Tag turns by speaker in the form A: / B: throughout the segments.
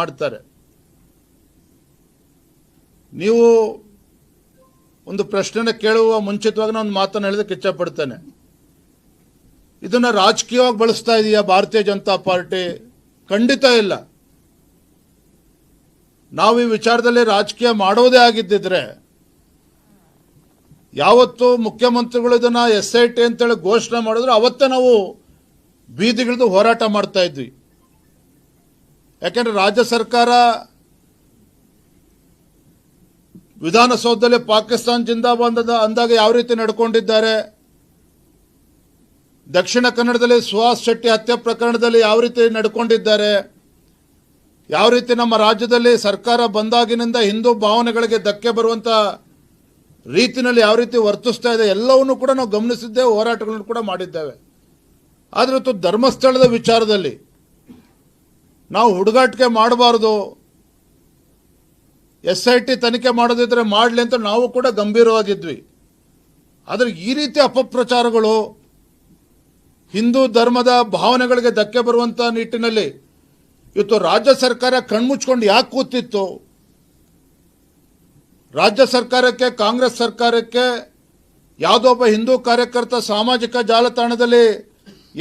A: ಮಾಡ್ತಾರೆ. ನೀವು ಒಂದು ಪ್ರಶ್ನೆನ ಕೇಳುವ ಮುಂಚಿತವಾಗಿ ನಾನು ಮಾತನ್ನು ಹೇಳೋದಕ್ಕೆ ಇಚ್ಛಪಡ್ತೇನೆ. ಇದನ್ನ ರಾಜಕೀಯವಾಗಿ ಬಳಸ್ತಾ ಇದೆಯಾ ಭಾರತೀಯ ಜನತಾ ಪಾರ್ಟಿ? ಖಂಡಿತ ಇಲ್ಲ. ನಾವು ಈ ವಿಚಾರದಲ್ಲಿ ರಾಜಕೀಯ ಮಾಡೋದೇ ಆಗಿದ್ದಿದ್ರೆ ಯಾವತ್ತು ಮುಖ್ಯಮಂತ್ರಿಗಳು ಇದನ್ನ ಎಸ್ ಐ ಟಿ ಅಂತೇಳಿ ಘೋಷಣೆ ಮಾಡಿದ್ರು, ಅವತ್ತೇ ನಾವು ಬೀದಿಗಿಳಿದು ಹೋರಾಟ ಮಾಡ್ತಾ ಇದ್ವಿ. ಯಾಕೆಂದ್ರೆ ರಾಜ್ಯ ಸರ್ಕಾರ ವಿಧಾನಸೌಧದಲ್ಲಿ ಪಾಕಿಸ್ತಾನ ಜಿಂದಾಬಾದ್ ಅಂದ- ಅಂದಾಗ ಯಾವ ರೀತಿ ನಡ್ಕೊಂಡಿದ್ದಾರೆ, ದಕ್ಷಿಣ ಕನ್ನಡದಲ್ಲಿ ಸುಹಾಸ್ ಶೆಟ್ಟಿ ಹತ್ಯೆ ಪ್ರಕರಣದಲ್ಲಿ ಯಾವ ರೀತಿ ನಡ್ಕೊಂಡಿದ್ದಾರೆ, ಯಾವ ರೀತಿ ನಮ್ಮ ರಾಜ್ಯದಲ್ಲಿ ಸರ್ಕಾರ ಬಂದಾಗಿನಿಂದ ಹಿಂದೂ ಭಾವನೆಗಳಿಗೆ ಧಕ್ಕೆ ಬರುವಂತ ರೀತಿನಲ್ಲಿ ಯಾವ ರೀತಿ ವರ್ತಿಸ್ತಾ ಇದೆ, ಎಲ್ಲವನ್ನು ಕೂಡ ನಾವು ಗಮನಿಸಿದ್ದೇವೆ, ಹೋರಾಟಗಳನ್ನು ಕೂಡ ಮಾಡಿದ್ದೇವೆ. ಆದರೆ ಧರ್ಮಸ್ಥಳದ ವಿಚಾರದಲ್ಲಿ ನಾವು ಹುಡುಗಾಟಿಕೆ ಮಾಡಬಾರ್ದು. ಎಸ್ ಐ ಟಿ ತನಿಖೆ ಮಾಡೋದಿದ್ರೆ ಮಾಡಲಿ ಅಂತ ನಾವು ಕೂಡ ಗಂಭೀರವಾಗಿದ್ವಿ. ಆದರೆ ಈ ರೀತಿ ಅಪಪ್ರಚಾರಗಳು ಹಿಂದೂ ಧರ್ಮದ ಭಾವನೆಗಳಿಗೆ ಧಕ್ಕೆ ಬರುವಂಥ ನಿಟ್ಟಿನಲ್ಲಿ ಇವತ್ತು ರಾಜ್ಯ ಸರ್ಕಾರ ಕಣ್ಮುಚ್ಕೊಂಡು ಯಾಕೆ ಕೂತಿತ್ತು? ರಾಜ್ಯ ಸರ್ಕಾರಕ್ಕೆ, ಕಾಂಗ್ರೆಸ್ ಸರ್ಕಾರಕ್ಕೆ, ಯಾವುದೋ ಒಬ್ಬ ಹಿಂದೂ ಕಾರ್ಯಕರ್ತ ಸಾಮಾಜಿಕ ಜಾಲತಾಣದಲ್ಲಿ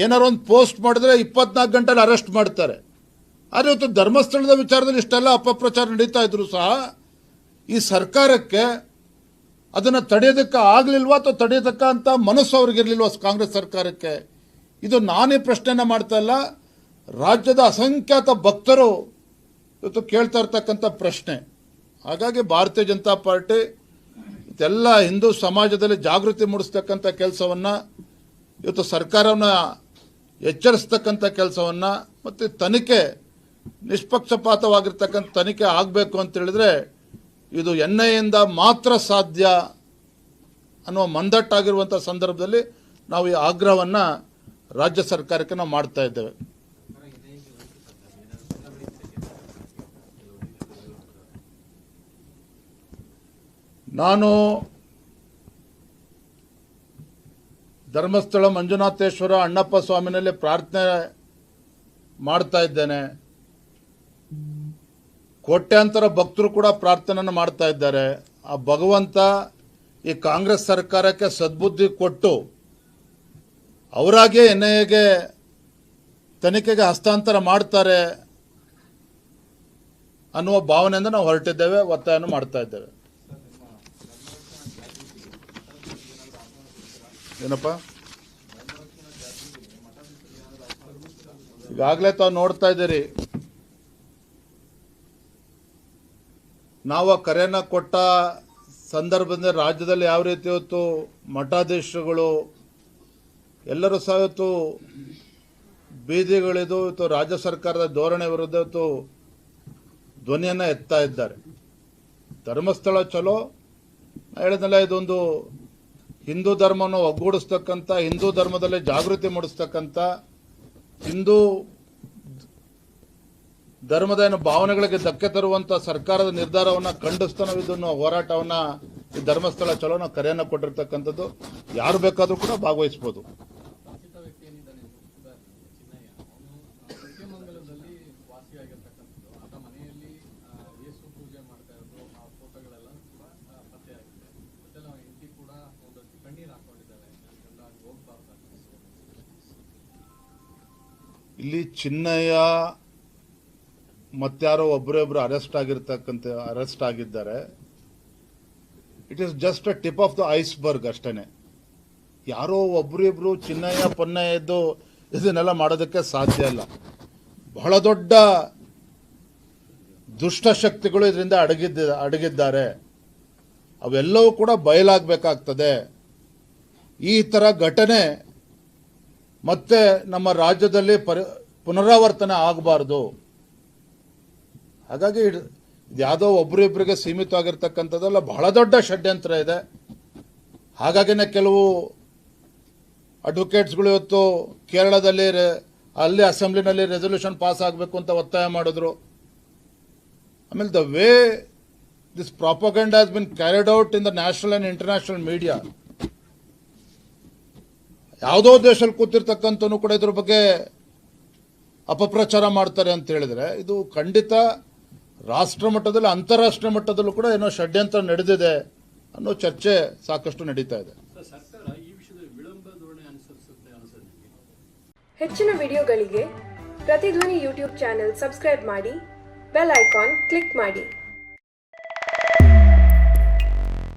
A: ಏನಾರೊಂದು ಪೋಸ್ಟ್ ಮಾಡಿದ್ರೆ ಇಪ್ಪತ್ನಾಲ್ಕು ಗಂಟೆಲಿ ಅರೆಸ್ಟ್ ಮಾಡ್ತಾರೆ. ಆದರೆ ಇವತ್ತು ಧರ್ಮಸ್ಥಳದ ವಿಚಾರದಲ್ಲಿ ಇಷ್ಟೆಲ್ಲ ಅಪಪ್ರಚಾರ ನಡೀತಾ ಇದ್ರು ಸಹ, ಈ ಸರ್ಕಾರಕ್ಕೆ ಅದನ್ನು ತಡೆಯೋದಕ್ಕೆ ಆಗಲಿಲ್ವಾ ಅಥವಾ ತಡೆಯೋದಕ್ಕ ಅಂತ ಮನಸ್ಸು ಅವ್ರಿಗಿರ್ಲಿಲ್ವಾ ಕಾಂಗ್ರೆಸ್ ಸರ್ಕಾರಕ್ಕೆ? ಇದು ನಾನೇ ಪ್ರಶ್ನೆನ ಮಾಡ್ತಾ ಇಲ್ಲ. ರಾಜ್ಯದ ಅಸಂಖ್ಯಾತ ಭಕ್ತರು ಇವತ್ತು ಕೇಳ್ತಾ ಇರ್ತಕ್ಕಂಥ ಪ್ರಶ್ನೆ. ಹಾಗಾಗಿ ಭಾರತೀಯ ಜನತಾ ಪಾರ್ಟಿ ಇದೆಲ್ಲ ಹಿಂದೂ ಸಮಾಜದಲ್ಲಿ ಜಾಗೃತಿ ಮೂಡಿಸ್ತಕ್ಕಂಥ ಕೆಲಸವನ್ನು, ಇವತ್ತು ಸರ್ಕಾರವನ್ನು ಎಚ್ಚರಿಸ್ತಕ್ಕಂಥ ಕೆಲಸವನ್ನು ಮತ್ತು ತನಿಖೆ ನಿಷ್ಪಕ್ಷಪಾತವಾಗಿರ್ತಕ್ಕಂಥ ತನಿಖೆ ಆಗಬೇಕು ಅಂತ ಹೇಳಿದ್ರೆ ಇದು ಎನ್ ಐಯಿಂದ ಮಾತ್ರ ಸಾಧ್ಯ ಅನ್ನುವ ಮಂದಟ್ಟಾಗಿರುವಂಥ ಸಂದರ್ಭದಲ್ಲಿ ನಾವು ಈ ಆಗ್ರಹವನ್ನು ರಾಜ್ಯ ಸರ್ಕಾರಕ್ಕೆ ನಾವು ಮಾಡ್ತಾ ಇದ್ದೇವೆ. ನಾನು ಧರ್ಮಸ್ಥಳ ಮಂಜುನಾಥೇಶ್ವರ ಅಣ್ಣಪ್ಪ ಸ್ವಾಮಿನಲ್ಲಿ ಪ್ರಾರ್ಥನೆ ಮಾಡ್ತಾ ಇದ್ದೇನೆ. ಕೋಟ್ಯಾಂತರ ಭಕ್ತರು ಕೂಡ ಪ್ರಾರ್ಥನೆಯನ್ನು ಮಾಡ್ತಾ ಇದ್ದಾರೆ. ಆ ಭಗವಂತ ಈ ಕಾಂಗ್ರೆಸ್ ಸರ್ಕಾರಕ್ಕೆ ಸದ್ಬುದ್ಧಿ ಕೊಟ್ಟು ಅವರಾಗೇ ಎನ್ ಐ ಎಗೆ ತನಿಖೆಗೆ ಹಸ್ತಾಂತರ ಮಾಡ್ತಾರೆ ಅನ್ನುವ ಭಾವನೆಯಿಂದ ನಾವು ಹೊರಟಿದ್ದೇವೆ, ಒತ್ತಾಯವನ್ನು ಮಾಡ್ತಾ ಇದ್ದೇವೆ. ಏನಪ್ಪ? ಈಗಾಗಲೇ ತಾವು ನೋಡ್ತಾ ಇದ್ದೀರಿ ನಾವು ಆ ಕರೆಯನ್ನು ಕೊಟ್ಟ ಸಂದರ್ಭದಲ್ಲಿ ರಾಜ್ಯದಲ್ಲಿ ಯಾವ ರೀತಿ ಇವತ್ತು ಮಠಾಧೀಶರುಗಳು ಎಲ್ಲರೂ ಸಹ ಇವತ್ತು ಬೀದಿಗಳಿದು ಇವತ್ತು ರಾಜ್ಯ ಸರ್ಕಾರದ ಧೋರಣೆ ವಿರುದ್ಧ ಇವತ್ತು ಧ್ವನಿಯನ್ನು ಎತ್ತಾ ಇದ್ದಾರೆ. ಧರ್ಮಸ್ಥಳ ಚಲೋ. ಹೇಳಿದ್ನಲ್ಲ, ಇದೊಂದು ಹಿಂದೂ ಧರ್ಮವನ್ನು ಒಗ್ಗೂಡಿಸ್ತಕ್ಕಂಥ, ಹಿಂದೂ ಧರ್ಮದಲ್ಲಿ ಜಾಗೃತಿ ಮೂಡಿಸ್ತಕ್ಕಂಥ ಹಿಂದೂ ಧರ್ಮದ ಏನು ಭಾವನೆಗಳಿಗೆ ಧಕ್ಕೆ ತರುವಂತ ಸರ್ಕಾರದ ನಿರ್ಧಾರವನ್ನ ಖಂಡಿಸ್ತಾ ನಾವು ಇದನ್ನು ಹೋರಾಟವನ್ನ ಈ ಧರ್ಮಸ್ಥಳ ಚಲೋ ನಾವು ಕರೆಯನ್ನು ಕೊಟ್ಟಿರ್ತಕ್ಕಂಥದ್ದು ಯಾರು ಬೇಕಾದರೂ ಕೂಡ
B: ಅನ್ನಿಸ್ತು.
A: ಇಲ್ಲಿ ಚಿನ್ನಯ್ಯ ಮತ್ತಾರೋ ಒಬ್ಬರೊಬ್ರು ಅರೆಸ್ಟ್ ಆಗಿರ್ತಕ್ಕಂಥ, ಅರೆಸ್ಟ್ ಆಗಿದ್ದಾರೆ. It is just a tip of the iceberg ಅಷ್ಟೇ ಯಾರೋ ಒಬ್ಬರಿಬ್ರು ಚಿನ್ನಯ್ಯ, ಪೊನ್ನಯ್ಯ ಇದನ್ನೆಲ್ಲ ಮಾಡೋದಕ್ಕೆ ಸಾಧ್ಯ ಇಲ್ಲ. ಬಹಳ ದೊಡ್ಡ ದುಷ್ಟಶಕ್ತಿಗಳು ಇದರಿಂದ ಅಡಗಿದ್ದ, ಅಡಗಿದ್ದಾರೆ. ಅವೆಲ್ಲವೂ ಕೂಡ ಬಯಲಾಗಬೇಕಾಗ್ತದೆ. ಈ ಥರ ಘಟನೆ ಮತ್ತೆ ನಮ್ಮ ರಾಜ್ಯದಲ್ಲಿ ಪರಿ, ಪುನರಾವರ್ತನೆ ಆಗಬಾರ್ದು. ಹಾಗಾಗಿ ಯಾವುದೋ ಒಬ್ರಿಬ್ರಿಗೆ ಸೀಮಿತವಾಗಿರ್ತಕ್ಕಂಥದ್ದಲ್ಲ, ಬಹಳ ದೊಡ್ಡ ಷಡ್ಯಂತ್ರ ಇದೆ. ಹಾಗಾಗಿನೇ ಕೆಲವು ಅಡ್ವೊಕೇಟ್ಸ್ಗಳು ಇವತ್ತು ಕೇರಳದಲ್ಲಿ ಅಲ್ಲಿ ಅಸೆಂಬ್ಲಿನಲ್ಲಿ ರೆಸೊಲ್ಯೂಷನ್ ಪಾಸ್ ಆಗಬೇಕು ಅಂತ ಒತ್ತಾಯ ಮಾಡಿದ್ರು. ಆಮೇಲೆ the way this propaganda has been carried out in the national and international media. ಯಾವುದೋ ದೇಶದಲ್ಲಿ ಕೂತಿರ್ತಕ್ಕಂಥನು ಕೂಡ ಇದ್ರ ಬಗ್ಗೆ ಅಪಪ್ರಚಾರ ಮಾಡ್ತಾರೆ ಅಂತ ಹೇಳಿದ್ರೆ, ಇದು ಖಂಡಿತ ರಾಷ್ಟ್ರ ಮಟ್ಟದಲ್ಲಿ ಅಂತಾರಾಷ್ಟ್ರೀಯ ಮಟ್ಟದಲ್ಲೂ ಕೂಡ ಏನೋ ಷಡ್ಯಂತ್ರ ನಡೆದಿದೆ ಅನ್ನೋ ಚರ್ಚೆ ಸಾಕಷ್ಟು ನಡೀತಾ ಇದೆ.
C: ಸರ್, ಸರ್ಕಾರ ಈ ವಿಷಯದಲ್ಲಿ ವಿಳಂಬ ಧೋರಣೆ ಅನುಸರಿಸುತ್ತೆ ಅನಿಸುತ್ತೆ ನಿಮಗೆ?
D: ಹೆಚ್ಚಿನ ವಿಡಿಯೋಗಳಿಗೆ ಪ್ರತಿಧ್ವನಿ ಯೂಟ್ಯೂಬ್ ಚಾನೆಲ್ ಸಬ್ಸ್ಕ್ರೈಬ್ ಮಾಡಿ ಬೆಲ್ ಐಕಾನ್ ಕ್ಲಿಕ್ ಮಾಡಿ.